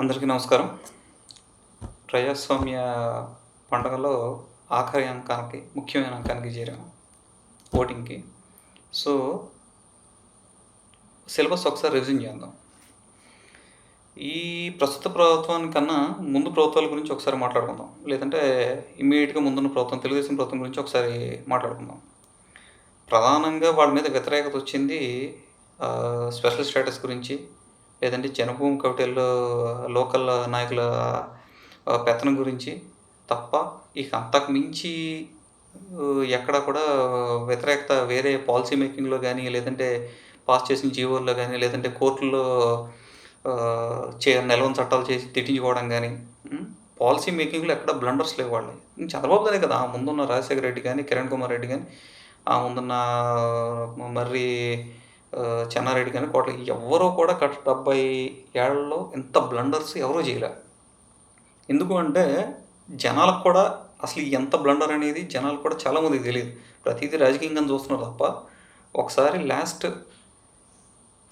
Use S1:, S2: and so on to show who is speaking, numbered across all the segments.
S1: అందరికీ నమస్కారం. ప్రజాస్వామ్య పండుగలో ఆఖరి అంకానికి ముఖ్యమైన అంకానికి చేరాము ఓటింగ్కి. సో సిలబస్ ఒకసారి రివిజన్ చేద్దాం. ఈ ప్రస్తుత ప్రభుత్వానికన్నా ముందు ప్రభుత్వాల గురించి ఒకసారి మాట్లాడుకుందాం. లేదంటే ఇమ్మీడియట్గా ముందున్న ప్రభుత్వం తెలుగుదేశం ప్రభుత్వం గురించి ఒకసారి మాట్లాడుకుందాం. ప్రధానంగా వాళ్ళ మీద వ్యతిరేకత వచ్చింది స్పెషల్ స్టేటస్ గురించి లేదంటే జనభూమి కవిటల్లో లోకల్ నాయకుల పెత్తనం గురించి తప్ప ఇక అంతకు మించి ఎక్కడ ఎక్కడా కూడా వ్యతిరేకత వేరే పాలసీ మేకింగ్లో కానీ లేదంటే పాస్ చేసిన జీవోల్లో కానీ లేదంటే కోర్టుల్లో చే నిలవని చట్టాలు చేసి తిట్టించుకోవడం కానీ పాలసీ మేకింగ్లో ఎక్కడ బ్లండర్స్ లేవు వాళ్ళు. చంద్రబాబు గారే కదా ఆ ముందున్న రాజశేఖర రెడ్డి కానీ కిరణ్ కుమార్ రెడ్డి కానీ ఆ ముందున్న మర్రి చెన్నారెడ్డి కానీ కోట్ల ఎవరో కూడా గత డెబ్బై ఏళ్ళలో ఇంత బ్లండర్స్ ఎవరూ చేయలే. ఎందుకు అంటే జనాలకు కూడా అసలు ఎంత బ్లండర్ అనేది జనాలకు కూడా చాలామందికి తెలియదు. ప్రతిదీ రాజకీయంగా చూస్తున్నారు తప్ప ఒకసారి లాస్ట్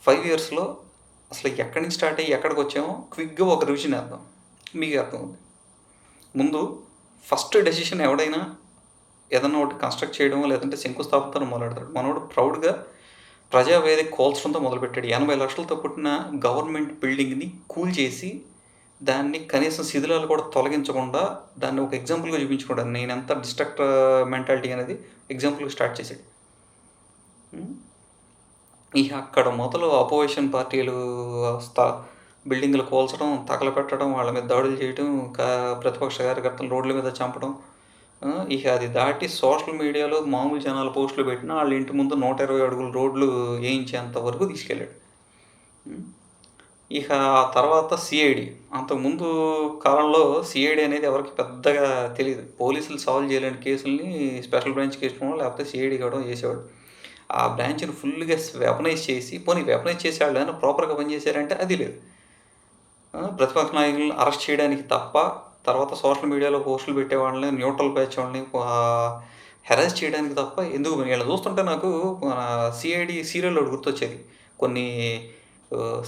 S1: ఫైవ్ ఇయర్స్లో అసలు ఎక్కడి నుంచి స్టార్ట్ అయ్యి ఎక్కడికి వచ్చామో క్విక్గా ఒక రివిజన్ వేద్దాం. మీకు అర్థం ముందు ఫస్ట్ డెసిషన్ ఎవడైనా ఏదన్నా ఒకటి కన్స్ట్రక్ట్ చేయడం లేదంటే శంకుస్థాపనతో మొదలెడతాడు. మనోడు ప్రౌడ్గా ప్రజావేదిక కోల్చడంతో మొదలుపెట్టాడు. ఎనభై లక్షలతో పుట్టిన గవర్నమెంట్ బిల్డింగ్ని కూల్ చేసి దాన్ని కనీసం శిథిలాలు కూడా తొలగించకుండా దాన్ని ఒక ఎగ్జాంపుల్గా చూపించుకుంటాను నేను ఎంత డిస్ట్రక్ట్ మెంటాలిటీ అనేది ఎగ్జాంపుల్గా స్టార్ట్ చేశాడు. ఇక అక్కడ మొదలు అపోజిషన్ పార్టీలు స్థా బిల్డింగ్లు కోల్చడం తగలపెట్టడం వాళ్ళ మీద దాడులు చేయడం కా ప్రతిపక్ష కార్యకర్తలు రోడ్ల మీద చంపడం ఇక అది దాటి సోషల్ మీడియాలో మామూలు జనాలు పోస్టులు పెట్టినా వాళ్ళ ఇంటి ముందు నూట ఇరవై అడుగుల రోడ్లు వేయించేంత వరకు తీసుకెళ్ళాడు. ఇక ఆ తర్వాత సిఐడి. అంతకుముందు కాలంలో సిఐడి అనేది ఎవరికి పెద్దగా తెలియదు పోలీసులు సాల్వ్ చేయలేని కేసుల్ని స్పెషల్ బ్రాంచ్ కేసు లేకపోతే సిఐడి కావడం చేసేవాడు. ఆ బ్రాంచ్ని ఫుల్గా వెపనైజ్ చేసి పోనీ వెపనైజ్ చేసేవాళ్ళు ఏమైనా ప్రాపర్గా పనిచేశారంటే అది లేదు. ప్రతిపక్ష నాయకులను అరెస్ట్ చేయడానికి తప్ప తర్వాత సోషల్ మీడియాలో పోస్టులు పెట్టే వాళ్ళని న్యూట్రల్ బ్యాచ్ వాళ్ళని హెరాస్ చేయడానికి తప్ప ఎందుకు? పని చూస్తుంటే నాకు మన సిఐడి సీరియల్ ఒకటి గుర్తొచ్చేది. కొన్ని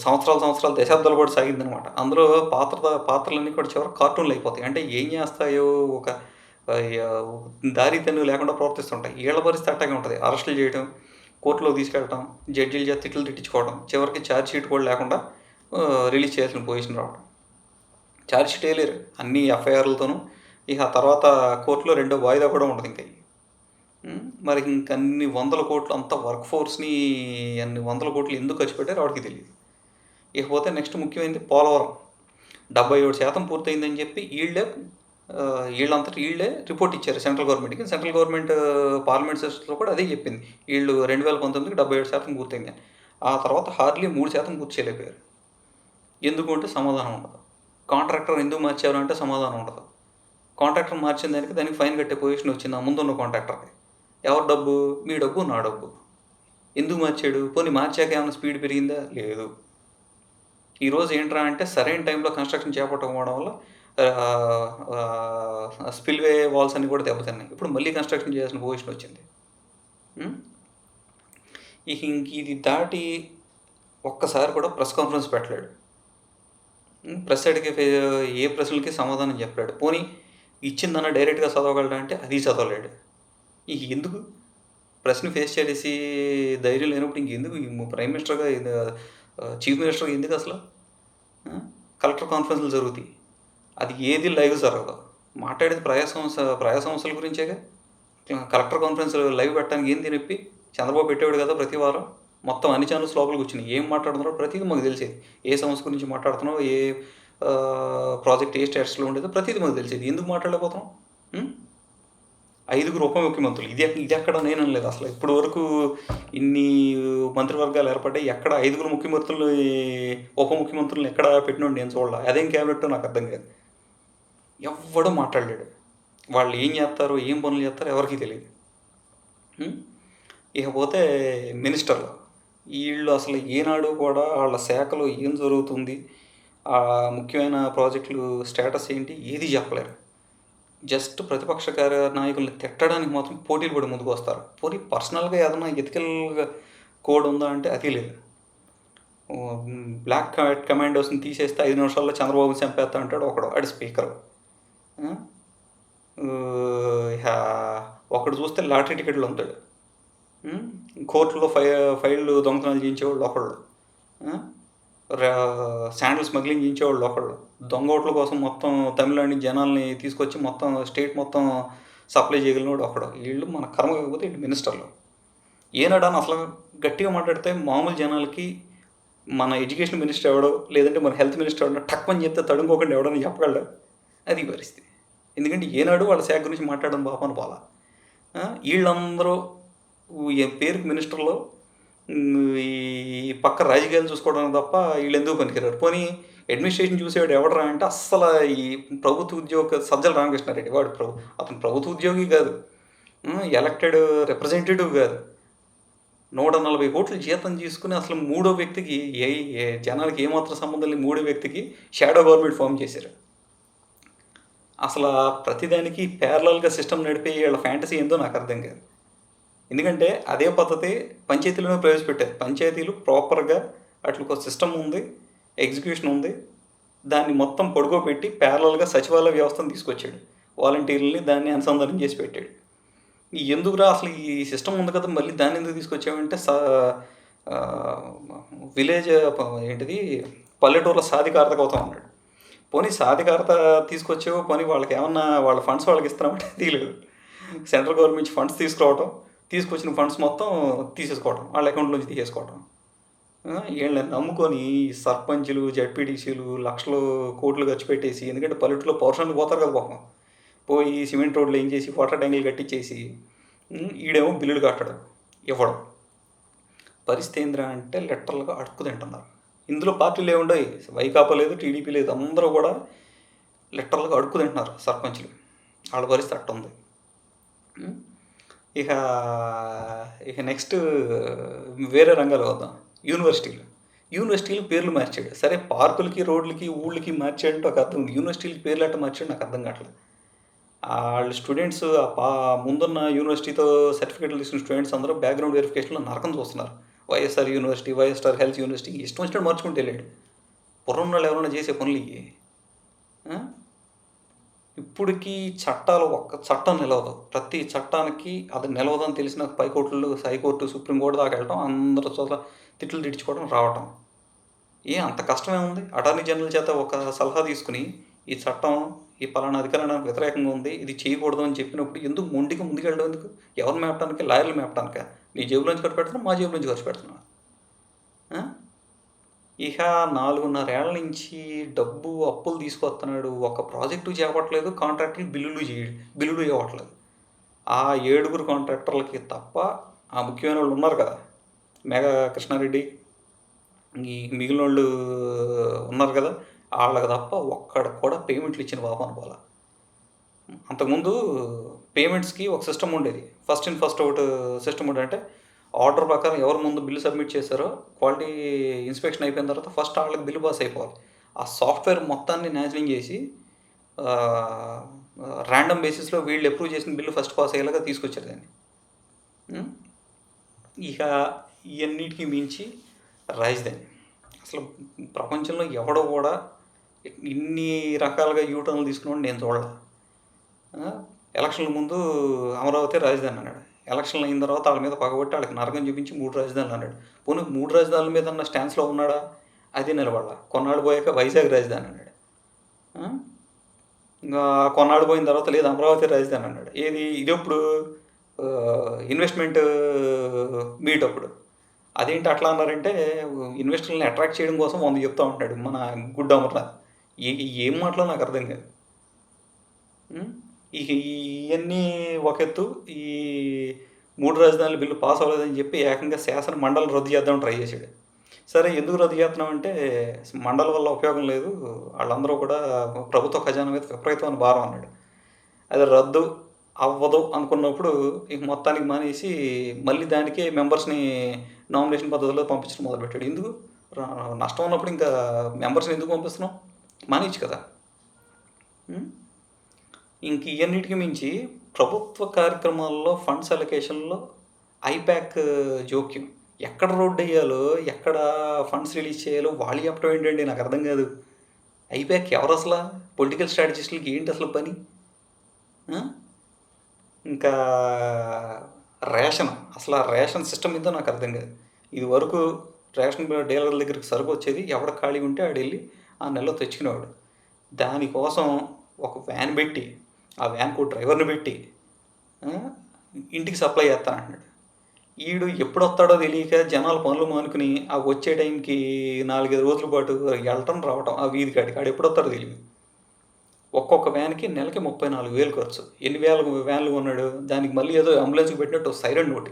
S1: సంవత్సరాల సంవత్సరాలు సంవత్సరాలు దశాబ్దాలు కూడా సాగిందనమాట. అందులో పాత్ర పాత్రలన్నీ కూడా చివరి కార్టూన్లు అయిపోతాయి. అంటే ఏం చేస్తాయో ఒక దారి తెన్ను లేకుండా ప్రవర్తిస్తుంటాయి. వీళ్ళ పరిస్థితి అట్టగా ఉంటుంది. అరెస్టులు చేయడం కోర్టులో తీసుకెళ్ళటం జడ్జీలు చేత తిట్లు తిట్టించుకోవడం చివరికి ఛార్జ్ షీట్ కూడా లేకుండా రిలీజ్ చేయాల్సిన పొజిషన్ రావడం ఛార్జ్ షీట్ వేయలేరు అన్ని ఎఫ్ఐఆర్లతోనూ ఇక ఆ తర్వాత కోర్టులో రెండో వాయిదా కూడా ఉంటుంది ఇంకా. మరి ఇంక అన్ని వందల కోట్లు అంత వర్క్ ఫోర్స్ని అన్ని వందల కోట్లు ఎందుకు ఖర్చు పెట్టారు వాడికి తెలియదు. ఇకపోతే నెక్స్ట్ ముఖ్యమైనది పోలవరం. డెబ్బై ఏడు శాతం పూర్తయిందని చెప్పి వీళ్ళే వీళ్ళంతటి వీళ్ళే రిపోర్ట్ ఇచ్చారు సెంట్రల్ గవర్నమెంట్కి. సెంట్రల్ గవర్నమెంట్ పార్లమెంట్ సెషన్లో కూడా అదే చెప్పింది. వీళ్ళు రెండు వేల పంతొమ్మిదికి డెబ్బై ఏడు శాతం పూర్తయింది ఆ తర్వాత హార్డ్లీ మూడు శాతం పూర్తి చేయలేకపోయారు. ఎందుకు అంటే సమాధానం ఉండదు. కాంట్రాక్టర్ ఎందుకు మార్చారు అంటే సమాధానం ఉండదు. కాంట్రాక్టర్ మార్చిన దానికి దానికి ఫైన్ కట్టే పొజిషన్ వచ్చింది ఆ ముందున్న కాంట్రాక్టర్కి. ఎవరి డబ్బు? మీ డబ్బు నా డబ్బు. ఎందుకు మార్చాడు? పోనీ మార్చాక ఏమైనా స్పీడ్ పెరిగిందా? లేదు. ఈరోజు ఏంట్రా అంటే సరైన టైంలో కన్స్ట్రక్షన్ చేపట్టకపోవడం వల్ల స్పిల్వే వాల్స్ అన్ని కూడా దెబ్బతిన్నాయి. ఇప్పుడు మళ్ళీ కన్స్ట్రక్షన్ చేయాల్సిన పొజిషన్ వచ్చింది. ఇక ఇంక ఇది దాటి ఒక్కసారి కూడా ప్రెస్ కాన్ఫరెన్స్ పెట్టలేడు ప్రశ్నడికి ఏ ప్రశ్నలకి సమాధానం చెప్పలేడు. పోనీ ఇచ్చిందన్న డైరెక్ట్గా చదవగలడా అంటే అది చదవలేడు. ఇక ఎందుకు? ప్రశ్న ఫేస్ చేసి ధైర్యం లేనప్పుడు ఇంకెందుకు? ప్రైమ్ మినిస్టర్గా చీఫ్ మినిస్టర్గా ఎందుకు అసలు? కలెక్టర్ కాన్ఫరెన్స్లు జరుగుతాయి. అది ఏది లైవ్ జరగదు. మాట్లాడేది ప్రజా సంస్థ ప్రజా సంస్థల గురించేగా? కలెక్టర్ కాన్ఫరెన్స్ లైవ్ పెట్టడానికి ఏంది నొప్పి చంద్రబాబు పెట్టేవాడు కదా ప్రతి వారం. మొత్తం అన్ని ఛానల్స్ లోపలికి వచ్చినాయి. ఏం మాట్లాడుతున్నారో ప్రతిదీ మాకు తెలిసేది. ఏ సమస్య గురించి మాట్లాడుతున్నావు ఏ ప్రాజెక్ట్ ఏ స్టేటస్లో ఉండేదో ప్రతిదీ మాకు తెలిసేది. ఎందుకు మాట్లాడలేకపోతున్నాం? ఐదుగురు ఉప ముఖ్యమంత్రులు. ఇది ఇది ఎక్కడ నేను అనలేదు. అసలు ఇప్పటి వరకు ఇన్ని మంత్రివర్గాలు ఏర్పడ్డాయి. ఎక్కడ ఐదుగురు ముఖ్యమంత్రులు ఉప ముఖ్యమంత్రులను ఎక్కడ పెట్టినోడు నేను చూడాలి. అదేం క్యాబినెట్ నాకు అర్థం కాదు. ఎవ్వడూ మాట్లాడలేడు. వాళ్ళు ఏం చేస్తారో ఏం పనులు చేస్తారో ఎవరికీ తెలియదు. ఇకపోతే మినిస్టర్లు వీళ్ళు అసలు ఏనాడు కూడా వాళ్ళ శాఖలో ఏం జరుగుతుంది? ఆ ముఖ్యమైన ప్రాజెక్టులు స్టేటస్ ఏంటి? ఏది చెప్పలేరు. జస్ట్ ప్రతిపక్ష కార్య నాయకుల్ని తిట్టడానికి మాత్రం పోటీలు పడి ముందుకు వస్తారు. పోనీ పర్సనల్గా ఏదైనా ఎథికల్గా కోడ్ ఉందా అంటే అది లేదు. బ్లాక్ కమాండోస్ని తీసేస్తే ఐదు నిమిషాల్లో చంద్రబాబు చంపేస్తా అంటాడు ఒకడు ఆడు స్పీకర్. ఒకడు చూస్తే లాటరీ టికెట్లు ఉంటాడు. కోర్టులో ఫై ఫైళ్ళు దొంగతనాలు చేయించేవాళ్ళు ఒకళ్ళు. శాండల్ రా- స్మగ్లింగ్ చేయించేవాళ్ళు ఒకళ్ళు. దొంగ ఓట్ల కోసం మొత్తం తమిళనాడు జనాల్ని తీసుకొచ్చి మొత్తం స్టేట్ మొత్తం సప్లై చేయగలిగినవాడు ఒకడు. వీళ్ళు మన కర్మ కాకపోతే వీళ్ళు మినిస్టర్లు. ఏనాడని అసలు గట్టిగా మాట్లాడితే మామూలు జనాలకి మన ఎడ్యుకేషన్ మినిస్టర్ ఎవడో లేదంటే మన హెల్త్ మినిస్టర్ ఎవడో టక్మని చెప్తే తడుముకోకుండా ఎవడని చెప్పగలడు? అది పరిస్థితి. ఎందుకంటే ఏనాడు వాళ్ళ శాఖ గురించి మాట్లాడడం పాపని పోలా. వీళ్ళందరూ ఈ పేరుకి మినిస్టర్లో? ఈ పక్క రాజకీయాలు చూసుకోవడం తప్ప వీళ్ళు ఎందుకు పనికిరారు? పోనీ అడ్మినిస్ట్రేషన్ చూసేవాడు ఎవడరా అంటే అస్సలు ఈ ప్రభుత్వ ఉద్యోగ సజ్జల రామకృష్ణారెడ్డి. వాడు ప్రభు అతను ప్రభుత్వ ఉద్యోగి కాదు. ఎలక్టెడ్ రిప్రజెంటేటివ్ కాదు. నూట నలభై కోట్లు జీతం తీసుకుని అసలు మూడో వ్యక్తికి ఏ ఏ జనాలకి ఏమాత్రం సంబంధం లేని మూడో వ్యక్తికి షాడో గవర్నమెంట్ ఫామ్ చేశారు. అసలు ప్రతిదానికి ప్యారలల్గా సిస్టమ్ నడిపే వీళ్ళ ఫ్యాంటసీ ఏందో నాకు అర్థం కాదు. ఎందుకంటే అదే పద్ధతి పంచాయతీలోనే ప్రవేశపెట్టారు. పంచాయతీలు ప్రాపర్గా అట్లా ఒక సిస్టమ్ ఉంది ఎగ్జిక్యూషన్ ఉంది. దాన్ని మొత్తం పొడుగోపెట్టి ప్యారలల్గా సచివాలయ వ్యవస్థను తీసుకొచ్చాడు. వాలంటీర్లని దాన్ని అనుసంధానం చేసి పెట్టాడు. ఎందుకురా అసలు ఈ సిస్టమ్ ఉంది కదా మళ్ళీ దాన్ని ఎందుకు తీసుకొచ్చామంటే సా విలేజ్ ఏంటిది పల్లెటూరులో సాధికారత అవుతా ఉన్నాడు పోనీ సాధికారత తీసుకొచ్చావు పోనీ వాళ్ళకి ఏమన్నా వాళ్ళ ఫండ్స్ వాళ్ళకి ఇస్తున్నామంటే తీయలేదు సెంట్రల్ గవర్నమెంట్ ఫండ్స్ తీసుకురావటం తీసుకొచ్చిన ఫండ్స్ మొత్తం తీసేసుకోవటం వాళ్ళ అకౌంట్ నుంచి తీసేసుకోవటం. వీళ్ళని నమ్ముకొని సర్పంచులు జడ్పీటీసీలు లక్షలు కోట్లు ఖర్చు పెట్టేసి ఎందుకంటే పల్లెటూరులో పౌరుషానికి పోతారు కదా పాపం. పోయి సిమెంట్ రోడ్లు ఏం చేసి వాటర్ ట్యాంకులు కట్టించేసి ఈడేమో బిల్లులు కట్టడం ఇవ్వడం. పరిస్థితి ఏంద్రా అంటే లెటర్లుగా అడుక్కు తింటున్నారు. ఇందులో పార్టీలు ఏముండవు వైకాపా లేదు టీడీపీ లేదు అందరూ కూడా లెటర్లుగా అడుక్కు తింటున్నారు సర్పంచులు. వాళ్ళ పరిస్థితి అట్ట ఉంది ఇక ఇక నెక్స్ట్ వేరే రంగాలు వద్దాం. యూనివర్సిటీలు యూనివర్సిటీలు పేర్లు మార్చాడు. సరే పార్కులకి రోడ్లకి ఊళ్ళకి మార్చాడంటే ఒక అర్థం ఉంది. యూనివర్సిటీలకి పేర్లు అట్ట మార్చాడు నాకు అర్థం కావట్లేదు. వాళ్ళ స్టూడెంట్స్ ఆ పా ముందున్న యూనివర్సిటీతో సర్టిఫికేట్లు తీసుకున్న స్టూడెంట్స్ అందరూ బ్యాక్గ్రౌండ్ వెరిఫికేషన్లో నరకం చూస్తున్నారు. YSR university YSR health university ఇష్టం వచ్చినట్టు మార్చుకుంటూ వెళ్ళాడు. పురం వాళ్ళు ఎవరైనా చేసే పనులు ఇవి ఇప్పటికీ చట్టాలు ఒక్క చట్టం నిలవదు. ప్రతి చట్టానికి అది నిలవదని తెలిసిన పైకోర్టులు హైకోర్టు సుప్రీంకోర్టు దాకా వెళ్ళడం అందరి చోట తిట్లు తిడుచుకోవడం రావటం. ఏ అంత కష్టమే ఉంది? అటార్నీ జనరల్ చేత ఒక సలహా తీసుకుని ఈ చట్టం ఈ పలానా అధికారానికి వ్యతిరేకంగా ఉంది ఇది చేయకూడదు అని చెప్పినప్పుడు ఎందుకు మొండికి ముందుకెళ్ళడం ఎందుకు? ఎవరు మేపడానికి లాయర్లు మేపడానిక నీ జేబులోంచి ఖర్చు పెడుతున్నా మా జేబులోంచి ఖర్చు పెడుతున్నా ఇక నాలుగున్నరేళ్ళ నుంచి డబ్బు అప్పులు తీసుకొస్తున్నాడు ఒక ప్రాజెక్టు చేపట్టలేదు కాంట్రాక్టర్లు బిల్లులు చేయ బిల్లులు ఇవ్వట్లేదు. ఆ ఏడుగురు కాంట్రాక్టర్లకి తప్ప ఆ ముఖ్యమైన వాళ్ళు ఉన్నారు కదా మేఘా కృష్ణారెడ్డి. ఈ మిగిలిన వాళ్ళు ఉన్నారు కదా వాళ్ళకి తప్ప ఒక్కడ కూడా పేమెంట్లు ఇచ్చిన పాపం పోలా అంతకుముందు పేమెంట్స్కి ఒక సిస్టమ్ ఉండేది. First in first out system ఉండే అంటే ఆర్డర్ ప్రకారం ఎవరు ముందు బిల్లు సబ్మిట్ చేశారో క్వాలిటీ ఇన్స్పెక్షన్ అయిపోయిన తర్వాత ఫస్ట్ వాళ్ళకి బిల్లు పాస్ అయిపోవాలి. ఆ సాఫ్ట్వేర్ మొత్తాన్ని న్యాచురింగ్ చేసి ర్యాండమ్ బేసిస్లో వీళ్ళు అప్రూవ్ చేసిన బిల్లు ఫస్ట్ పాస్ అయ్యేలాగా తీసుకొచ్చారు దాన్ని. ఇక ఇవన్నిటికీ మించి రాజధాని అసలు ప్రపంచంలో ఎవడో కూడా ఇన్ని రకాలుగా యూటర్న్లు తీసుకున్నాడు నేను చూడలే. ఎలక్షన్ల ముందు అమరావతి రాజధాని అన్నాడు. ఎలక్షన్లు అయిన తర్వాత వాళ్ళ మీద పగబట్టి వాళ్ళకి నరకం చూపించి మూడు రాజధానులు అన్నాడు. పోనీ మూడు రాజధానుల మీద ఉన్న స్టాన్స్లో ఉన్నాడా? అది నిలబడాల. కొన్నాళ్ళు పోయాక వైజాగ్ రాజధాని అన్నాడు. ఇంకా కొన్నాళ్ళు పోయిన తర్వాత లేదు అమరావతి రాజధాని అన్నాడు. ఏది? ఇది ఎప్పుడు ఇన్వెస్ట్మెంట్ మీట్ అప్పుడు. అదేంటి అట్లా అన్నారంటే ఇన్వెస్టర్లను అట్రాక్ట్ చేయడం కోసం వంద చెప్తా ఉంటాడు మన గుడ్ అమర్నాథ్. ఏ ఏం మాటలో నాకు అర్థం కాదు. ఇక ఇవన్నీ ఒక ఎత్తు ఈ మూడు రాజధానుల బిల్లు పాస్ అవ్వలేదని చెప్పి ఏకంగా శాసన మండలి రద్దు చేద్దామని ట్రై చేశాడు. సరే ఎందుకు రద్దు చేస్తున్నామంటే మండలి వల్ల ఉపయోగం లేదు. వాళ్ళందరూ కూడా ప్రభుత్వ ఖజానా మీద విపరీతమైన భారం అన్నాడు. అది రద్దు అవ్వదు అనుకున్నప్పుడు ఇక మొత్తానికి మానేసి మళ్ళీ దానికే మెంబర్స్ని నామినేషన్ పద్ధతిలో పంపించడం మొదలుపెట్టాడు. ఎందుకు? నష్టం ఉన్నప్పుడు ఇంకా మెంబర్స్ని ఎందుకు పంపిస్తున్నాం మానేయచ్చు కదా. ఇంక ఇవన్నిటికి మించి ప్రభుత్వ కార్యక్రమాల్లో ఫండ్స్ అలొకేషన్లో ఐప్యాక్ జోక్యం. ఎక్కడ రోడ్డు వేయాలో ఎక్కడ ఫండ్స్ రిలీజ్ చేయాలో వాళ్ళు చెప్పడం ఏంటండి? నాకు అర్థం కాదు. ఐప్యాక్ ఎవరు అసలు? పొలిటికల్ స్ట్రాటజిస్టులకి ఏంటి అసలు పని? ఇంకా రేషన్ అసలు ఆ రేషన్ సిస్టమ్ మీద నాకు అర్థం కాదు. ఇది వరకు రేషన్ డీలర్ల దగ్గరికి సరుకు వచ్చేది ఎవడ ఖాళీ ఉంటే ఆడు వెళ్ళి ఆ నెలలో తెచ్చుకునేవాడు. దానికోసం ఒక వ్యాన్ పెట్టి ఆ వ్యాన్కు డ్రైవర్ని పెట్టి ఇంటికి సప్లై చేస్తానంటున్నాడు ఈడు ఎప్పుడు వస్తాడో తెలియక జనాలు పనులు మానుకుని ఆ వచ్చే టైంకి నాలుగైదు రోజుల పాటు వెళ్ళటం రావటం ఆ వీధి కాడికి. ఆడు ఎప్పుడు వస్తాడో తెలియదు. ఒక్కొక్క వ్యాన్కి నెలకి ముప్పై నాలుగు వేలు ఖర్చు. ఎన్ని వేల వ్యాన్లు కొన్నాడు? దానికి మళ్ళీ ఏదో అంబులెన్స్కి పెట్టినట్టు సైరన్ నోటి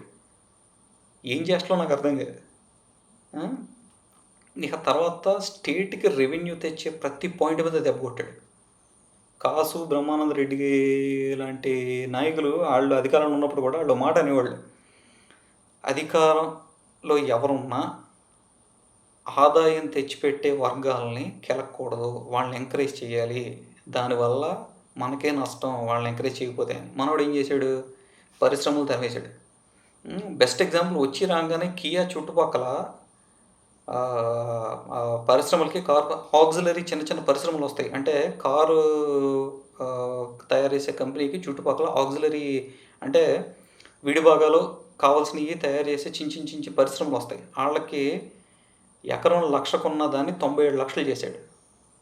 S1: ఏం చేస్తాలో నాకు అర్థం కాదు. ఇక తర్వాత స్టేట్కి రెవెన్యూ తెచ్చే ప్రతి పాయింట్ మీద దెబ్బ కొట్టాడు. కాసు బ్రహ్మానంద రెడ్డి లాంటి నాయకులు వాళ్ళు అధికారంలో ఉన్నప్పుడు కూడా వాళ్ళు మాట అనేవాళ్ళు. అధికారంలో ఎవరున్నా ఆదాయం తెచ్చిపెట్టే వర్గాలని కెలకూడదు వాళ్ళని ఎంకరేజ్ చేయాలి. దానివల్ల మనకే నష్టం వాళ్ళని ఎంకరేజ్ చేయకపోతే. మనోడు ఏం చేశాడు? పరిశ్రమలు తరిమేశాడు. బెస్ట్ ఎగ్జాంపుల్ వచ్చి రాగానే కియా చుట్టుపక్కల పరిశ్రమలకి కార్ ఆక్సిలరీ చిన్న చిన్న పరిశ్రమలు వస్తాయి. అంటే కారు తయారు చేసే కంపెనీకి చుట్టుపక్కల ఆక్సిలరీ అంటే విడిభాగాలు కావాల్సినవి తయారు చేసే చిన్న చిన్న చిన్న పరిశ్రమలు వస్తాయి. వాళ్ళకి ఎకరం లక్షకున్న దాన్ని తొంభై ఏడు లక్షలు చేశాడు.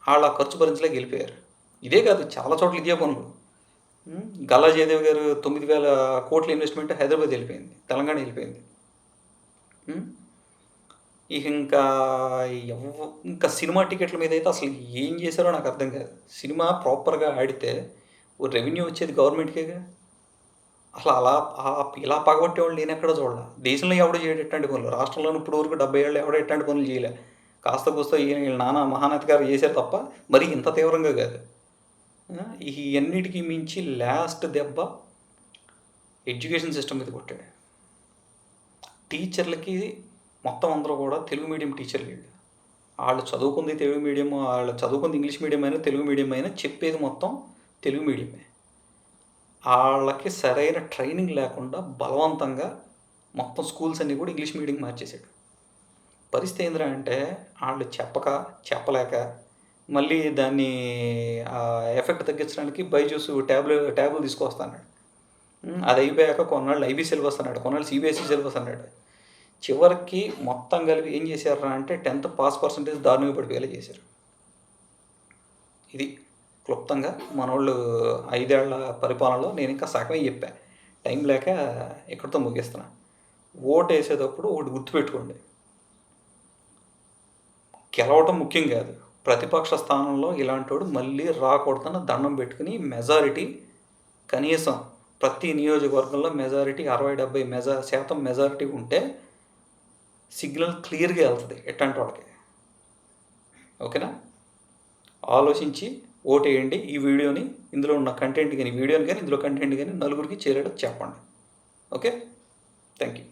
S1: వాళ్ళ ఖర్చు భరించలే గెలిపోయారు ఇదే కాదు చాలా చోట్ల ఇదే పనులు. ఉమ్, గల్లా జయదేవ్ గారు తొమ్మిది వేల కోట్ల ఇన్వెస్ట్మెంట్ హైదరాబాద్ వెళ్ళిపోయింది తెలంగాణ వెళ్ళిపోయింది. ఇక ఇంకా ఎవ- ఇంకా సినిమా టికెట్ల మీద అయితే అసలు ఏం చేశారో నాకు అర్థం కాదు. సినిమా ప్రాపర్గా ఆడితే ఓ రెవెన్యూ వచ్చేది గవర్నమెంట్కేగా అసలు అలా ఆ- ఇలా పగబట్టే వాళ్ళు నేను ఎక్కడ చూడలే. దేశంలో ఎవడు చేయడు ఎట్లాంటి పనులు? రాష్ట్రంలో ఇప్పుడు వరకు డెబ్బై ఏళ్ళు ఎవడ ఎట్లాంటి పనులు చేయలే. కాస్త కూస్త వీళ్ళ నాన్న మహానతి గారు చేశారు తప్ప మరి ఇంత తీవ్రంగా కాదు. ఈ అన్నిటికీ మించి లాస్ట్ దెబ్బ ఎడ్యుకేషన్ సిస్టమ్ మీద కొట్టాడు. టీచర్లకి మొత్తం అందరూ కూడా తెలుగు మీడియం టీచర్లు వీళ్ళు. వాళ్ళు చదువుకుంది తెలుగు మీడియం వాళ్ళు చదువుకుంది ఇంగ్లీష్ మీడియం అయినా తెలుగు మీడియం అయినా చెప్పేది మొత్తం తెలుగు మీడియమే. వాళ్ళకి సరైన ట్రైనింగ్ లేకుండా బలవంతంగా మొత్తం స్కూల్స్ అన్నీ కూడా ఇంగ్లీష్ మీడియం మార్చేసాడు పరిస్థితి ఏంద్రా అంటే వాళ్ళు చెప్పక చెప్పలేక మళ్ళీ దాన్ని ఎఫెక్ట్ తగ్గించడానికి బైజూస్ ట్యాబ్లు ట్యాబ్లు తీసుకొస్తాడు అది అయిపోయాక కొన్నాళ్ళు ఐబీ సిలబస్ అన్నాడు కొన్నాళ్ళు సిబిఎస్ఈ సిలబస్ అన్నాడు. చివరికి మొత్తం కలిపి ఏం చేశారా అంటే టెన్త్ పాస్ పర్సంటేజ్ దారుణంగా పడిపోయేలా చేశారు. ఇది క్లుప్తంగా మనోళ్ళు ఐదేళ్ళ పరిపాలనలో నేను ఇంకా సగమే చెప్పాను టైం లేక ఇక్కడితో ముగిస్తున్నా. ఓటు వేసేటప్పుడు ఒకటి గుర్తుపెట్టుకోండి. గెలవటం ముఖ్యం కాదు. ప్రతిపక్ష స్థానంలో ఇలాంటోడు మళ్ళీ రాకూడదని దండం పెట్టుకుని మెజారిటీ కనీసం ప్రతి నియోజకవర్గంలో మెజారిటీ అరవై డెబ్బై మెజా శాతం మెజారిటీ ఉంటే సిగ్నల్ క్లియర్గా వెళ్తుంది ఎట్లాంటి వాళ్ళకి. ఓకేనా? ఆలోచించి ఓటేయండి ఈ వీడియోని ఇందులో ఉన్న కంటెంట్ కానీ వీడియోని కానీ ఇందులో కంటెంట్ కానీ నలుగురికి చేరేటట్టు చెప్పండి. ఓకే? Thank you